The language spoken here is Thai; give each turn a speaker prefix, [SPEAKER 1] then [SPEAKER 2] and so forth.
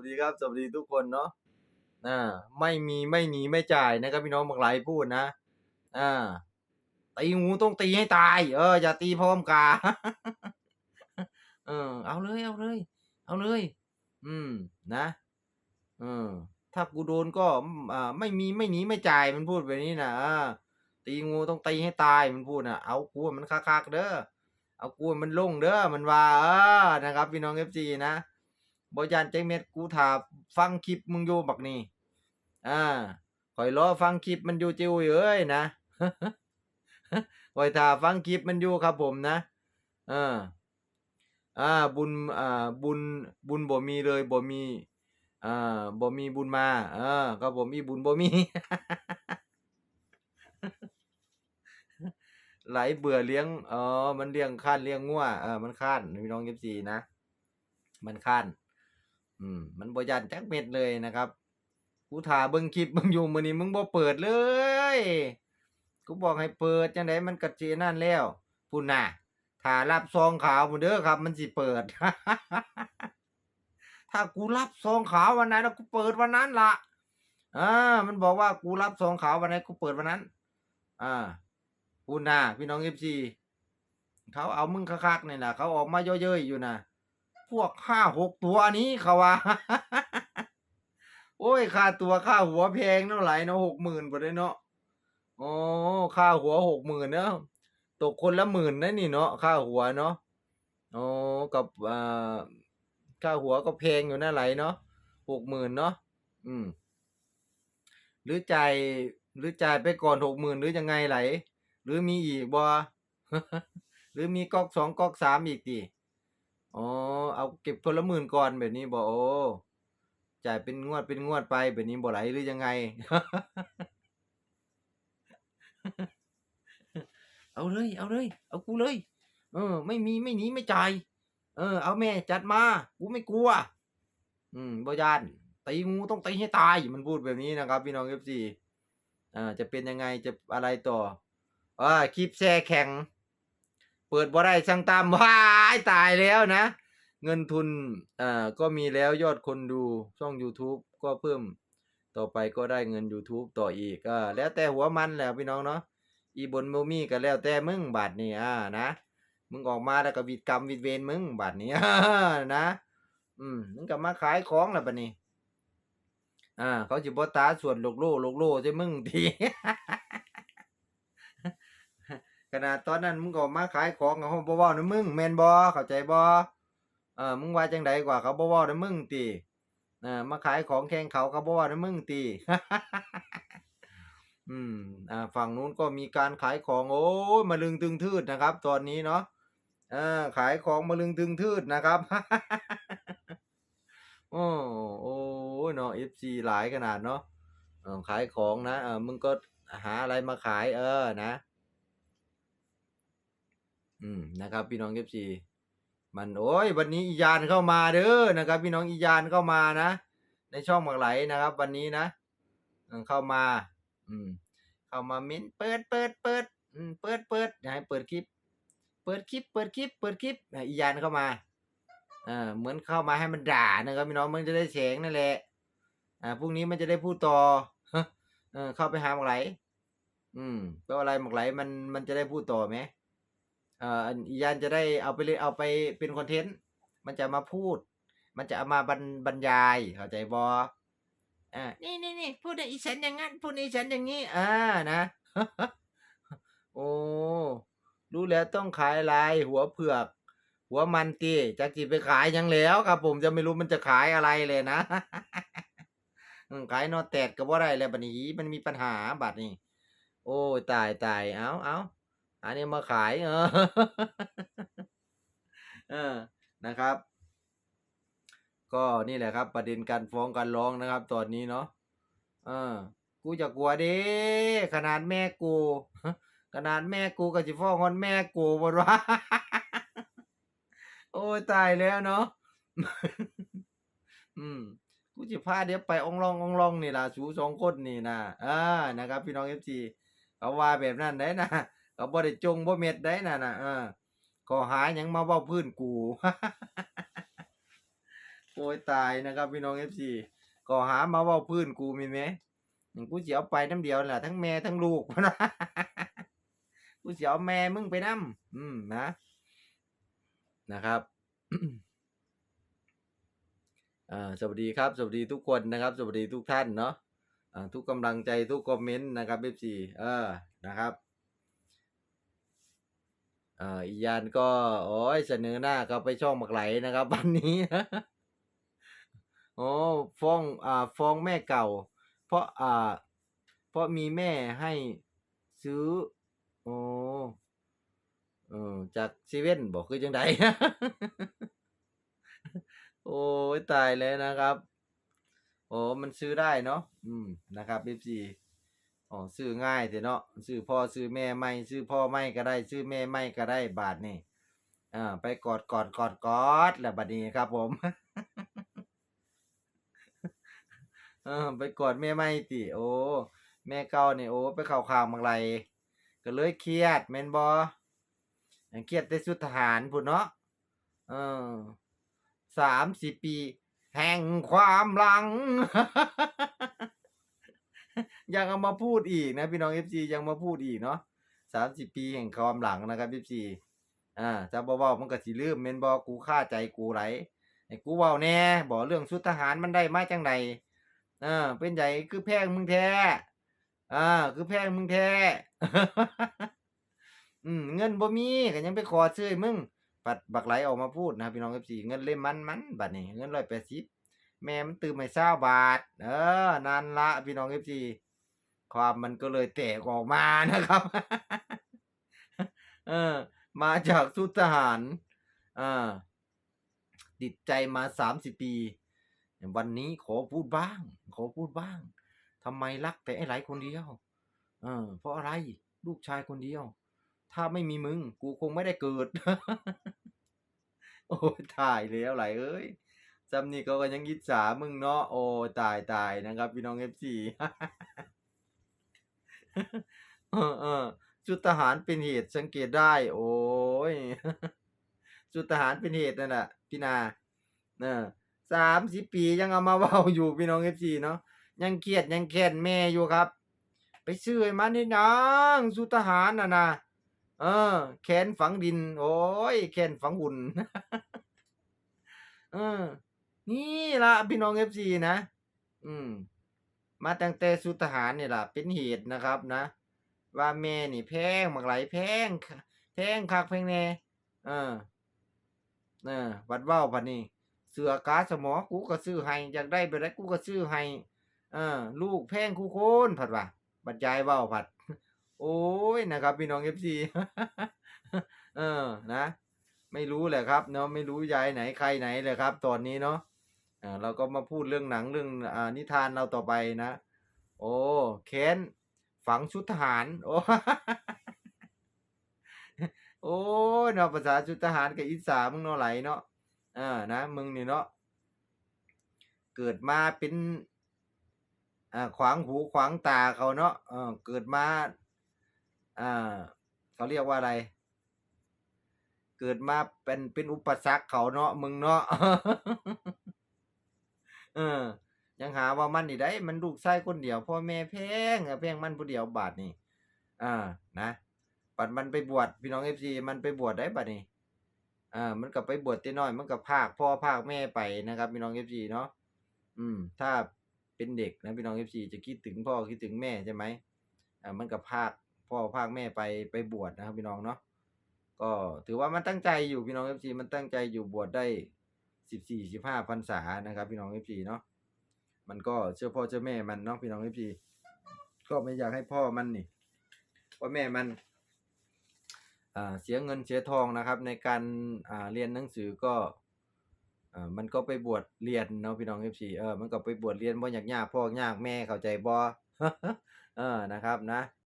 [SPEAKER 1] วัสดีครับ สวัสดีทุกคนเนาะอ่าไม่มีไม่หนีไม่จ่ายนะครับพี่น้องบางหลายพูดนะอ่าตีงูต้องตีให้ตาย เอออย่าตีพร้อมกาเออ เอาเลยเอาเลย เอาเลย อืมนะเออถ้ากูโดนก็อ่าไม่มีไม่หนีไม่จ่ายมันพูดแบบนี้นะอ่าตีงูต้องตีให้ตายมันพูดนะเอากูมันคักๆเด้อเอากูมันลงเด้อมันว่าเออนะครับ พี่น้องเอฟซีนะ บอยานใจเม็ดกูถาฟังคลิปมึงอยู่บักนี่อ่าคอยรอฟังคลิปมันอยู่จิวเอ้ยนะคอยถาฟังคลิปมันอยู่ครับผมนะเอออ่าบุญอ่าบุญบุญบ่มีเลยบ่มีอ่าบ่มีบุญมาเออครับผมมีบุญบ่มี ไหลเบื่อเลี้ยงอ๋อมันเลี้ยงข้านเลี้ยงงัวเออมันข้านพี่น้อง FC นะ มันข้าน อืมมันบ่ย่านจักเม็ดเลยนะครับกูถ่าเบิ่งคลิปมึงอยู่มื้อนี้มึงบ่เปิดเลยกูบอกให้เปิดจังไดมันก็สินั่นแล้วพุ่นน่ะถ้ารับซองขาวพุ่นเด้อครับ มันสิเปิด ถ้ากูรับซองขาววันไหนแล้วกูเปิดวันนั้นละอ่ามันบอกว่ากูรับซองขาววันไหนกูเปิดวันนั้น อ่าพูดนะพี่น้องเอฟซีเขาเอามึงคักๆนี่นะเขาออกมาเยอะๆอยู่นะ พวกห้าหกตัวนี้เขาว่า โอ้ย ค่าตัวค่าหัวแพงเท่าไหร่เนาะหกหมื่นไปเลยเนาะโอ้ค่าหัวหกหมื่นเนาะตกคนละหมื่นนะนี่เนาะค่าหัวเนาะโอ้กับอ่าค่าหัวก็แพงอยู่นะไหลเนาะหกหมื่นเนาะอืม หรือจ่ายหรือจ่ายไปก่อนหกหมื่นหรือยังไงไหล หรือมีอีกบ่หรือมีก๊อกสองก๊อกสามอีกดิ อ๋อเอาเก็บคนละหมื่นก่อนแบบนี้บ่โอ้จ่ายเป็นงวดเป็นงวดไปแบบนี้บ่ไหลหรือยังไง เอาเลย เอาเลย เอากูเลย เออ ไม่มีไม่หนีไม่จ่ายเออ เอาแม่จัดมา กูไม่กลัว อืมบ่ยานตีงูต้องตีให้ตายมันพูดแบบนี้นะครับ พี่น้องเอฟซีอ่าจะเป็นยังไงจะอะไรต่ออ่าคลิปแช่แข็ง เปิดบ่ได้สั่งตามว้ายตายแล้วนะ เงินทุนอ่าก็มีแล้วยอดคนดูช่อง YouTube ก็เพิ่ม ต่อไปก็ได้เงิน YouTube ต่ออีกอ่าแล้วแต่หัวมันแหละพี่น้องเนาะอีบนโมมี่ก็แล้วแต่มึงบาทนี่อ่านะ มึงออกมาแล้วก็วิดกรรมวิดเวรมึงบาทนี้นะ อืมมึงก็มาขายของแล้วบัดนี้อ่า เขาสิบ่ตาส่วนโลกโลโลกโลใช่มึงที ขนาดตอนนั้นมึงก็มาขายของเขาบ่เว้านำมึงแม่นบ่เข้าใจบ่เออมึงว่าจังไดกว่าเขาบ่เว้านำมึงติเออมาขายของแข่งเขาเขาบ่เว้านำมึงติ อืมอ่าฝั่งนู้นก็มีการขายของโอ้ยมะลึงตึงทืดนะครับ ตอนนี้เนาะเออขายของมะลึงตึงทืดนะครับ โอ้โอ้ยเนาะ FC หลายขนาดเนาะขายของนะเออมึงก็หาอะไรมาขายเออนะ อืมนะครับ พี่น้อง FC มันโอ้ยวันนี้อียานเข้ามาเด้อนะครับ พี่น้องอียานเข้ามานะ ในช่องหมากไหลนะครับ วันนี้นะเข้ามา อืม เข้ามาเม้นเปิดเปิดเปิดอืมเปิดเปิดให้เปิดคลิป เปิดคลิป เปิดคลิป เปิดคลิปอียานเข้ามาอ่าเหมือนเข้ามาให้มันด่านะครับพี่น้องมันจะได้แสงนั่นแหละอ่าพรุ่งนี้มันจะได้พูดต่อเออเข้าไปหาหมากไหล อืมแปลว่าอะไรหมากไหลมันมันจะได้พูดต่อไหม เอ่ออียานจะได้เอาไปเลยเอาไปเป็นคอนเทนต์ มันจะมาพูด มันจะเอามาบรรบรรยายเข้าใจบออ่านี่นี่นี่พูดในอีฉันอย่างงั้นพูดในอีฉันอย่างงี้อ่านะ โอ้รู้แล้วต้องขายอะไรหัวเผือก หัวมันตีจากจีไปขายยังแล้วครับผมจะไม่รู้มันจะขายอะไรเลยนะ อืมขายนอแตดก็บ่ได้แล้วบัดนี้มันมีปัญหาบัดนี้ โอ้ยตายตายเอาเอา อันนี้มาขายเออนะครับ ก็นี่แหละครับ ประเด็นการฟ้องการร้องนะครับ ตอนนี้เนาะเออ กูจะกลัวเด้ขนาดแม่กู ขนาดแม่กูก็สิฟ้องคนแม่กูบ่ว่าโอ้ยตายแล้วเนาะอืมกูสิพาเดี๋ยวไปองลององลองนี่ล่ะสูสองคนนี่นะอ่านะครับ พี่น้อง FC เขาว่าแบบนั้นได้นะ เขาบ่ได้จงบ่เม็ดได้น่ะนะเออก็หาหยังมาเว้าพื้นกูโอ้ยตายนะครับพี่น้อง FC ก็หามาเว้าพื้นกูมีแหมอือกูสิเอาไปน้ำเดียวนั่นล่ะทั้งแม่ทั้งลูกนะกูสิเอาแม่มึงไปนำอืมนะนะครับอ่าสวัสดีครับ สวัสดีทุกคนนะครับ สวัสดีทุกท่านเนาะอ่าทุกกำลังใจทุกคอมเมนต์นะครับ FC เออนะครับ อ่าอียานก็ โอ๊ยเสนอหน้าเข้าไปช่องบักไหลนะครับ วันนี้อ๋อฟ้องอ่าฟ้องแม่เก่า เพราะอ่า เพราะมีแม่ให้ซื้ออ๋อเออจากเซเว่นบ่คือจังใดโอ๊ยตายแล้วนะครับ โอ๋อมันซื้อได้เนาะอืมนะครับ FC อ๋อซื้อง่ายแท้เนาะซื้อพ่อซื้อแม่ใหม่ซื้อพ่อใหม่ก็ได้ ซื้อแม่ใหม่ก็ได้บาดนี้อาไปกอดกอดกอดกอดแล้วบัดนี้ครับผมเออไปกอดแม่ใหม่ติโอ้แม่เก่านี่โอ้ไปเข้าข้างบักไหลก็เลยเครียดแม่นบอเครียดแต่ชุดทหารพู้นเนาะเออ30ปี แห่งความหลัง ยังเอามาพูดอีกนะพี่น้อง FC ยังมาพูดอีกเนาะ30ปีแห่งความหลังนะครับ FC อาถ้าบ่เว้ามันก็สิลืมแม่นบ่กูคาใจกูหลายให้กูเว้าแน่บ่เรื่องชุดทหารมันได้มาจังใดเออเป็นไดคือแพงมึงแท้อ่าคือแพงมึงแท้อืมเงินบ่มีก็ยังไปขอซื้อมึงบัดบักไหลออกมาพูดนะพี่น้อง FC เงินเล่มมันๆบัดนี้เงิน180แปดสิบแม่มันตื้มให้20บาท เออนั่นละพี่น้อง FC ความมันก็เลยแตกออกมานะครับ เออ มาจากชุดทหารอาติดใจมา30ปี วันนี้ขอพูดบ้าง ขอพูดบ้างทำไมรักแต่ไอ้หลายคนเดียว เออ เพราะอะไรลูกชายคนเดียว ถ้าไม่มีมึง กูคงไม่ได้เกิด โอ๊ยตายแล้วไหลเอ้ยส่ำนี้เขาก็ยังอิจฉามึงเนาะโอ้ตายๆนะครับ พี่น้อง FC เออๆชุดทหารเป็นเหตุสังเกตได้ โอ๊ยชุดทหารเป็นเหตุนั่นน่ะพี่นาเออ30ปียังเอามาเว้าอยู่พี่น้อง FC เนาะยังเครียดยังแค้นแม่อยู่ครับ ไปซื้อให้มันเฮ็ดหยังชุดทหารน่ะนะเออ แขนฝังดิน โอ๊ยแขนฝังหุ่นเออ นี่ละพี่น้อง FC นะ อืม มาตั้งแต่ชุดทหารนี่ล่ะ เป็นเหตุนะครับนะ ว่าแม่นี่แพงบักไหลแพงคแพงคักแพงแน่เออเออบัดเว้าบัดนี้เสื้อกาสมอกูก็ซื้อให้อยากได้แบบใดกูก็ซื้อให้เออ ลูกแพงคูโคนผัดว่าบัดยายเว้าผัด โอ๊ยนะครับ พี่น้อง FC เออนะ ไม่รู้แหละครับ เนาะไม่รู้ยายไหนใครไหนเลยครับ ตอนนี้เนาะ อ่าเราก็มาพูดเรื่องหนังเรื่องอ่านิทานเราต่อไปนะ โอ้แค้นฝังชุดทหาร โอ้โอ๊ยเนาะภาษาชุดทหารก็อิจฉามึงเนาะไหลเนาะอานะมึงนี่เนาะเกิดมาเป็นอ่าขวางหูขวางตาเขาเนาะเออเกิดมาอ่าเขาเรียกว่าอะไร เกิดมาเป็นเป็นอุปสรรคเขาเนาะมึงเนาะ เออ ยังหาว่ามันนี่ได้ มันลูกชายคนเดียวพ่อแม่แพงแพงมันผู้เดียวบาดนี้อานะบัดมันไปบวชพี่น้อง FC มันไปบวชได้บัดนี้อ่ามันก็ไปบวชแต่น้อยมันก็พรากพ่อพรากแม่ไปนะครับพี่น้อง FC เนาะอืม ถ้าเป็นเด็กนะพี่น้อง FC จะคิดถึงพ่อคิดถึงแม่ใช่ไหมอ่ามันก็พรากพ่อพรากแม่ไปไปบวชนะครับพี่น้องเนาะก็ถือว่ามันตั้งใจอยู่พี่น้อง FC มันตั้งใจอยู่บวชได้ 14-15พรรษานะครับ พี่น้อง FC เนาะมันก็เชื่อพ่อเชื่อแม่มันเนาะพี่น้อง FC ก็ไม่อยากให้พ่อมันนี่พ่อแม่มันอ่าเสียเงินเสียทองนะครับ ในการอ่าเรียนหนังสือก็อ่ามันก็ไปบวชเรียนเนาะพี่น้อง FC เออมันก็ไปบวชเรียนบ่อยากยากพ่อยากแม่เข้าใจบ่เออนะครับนะ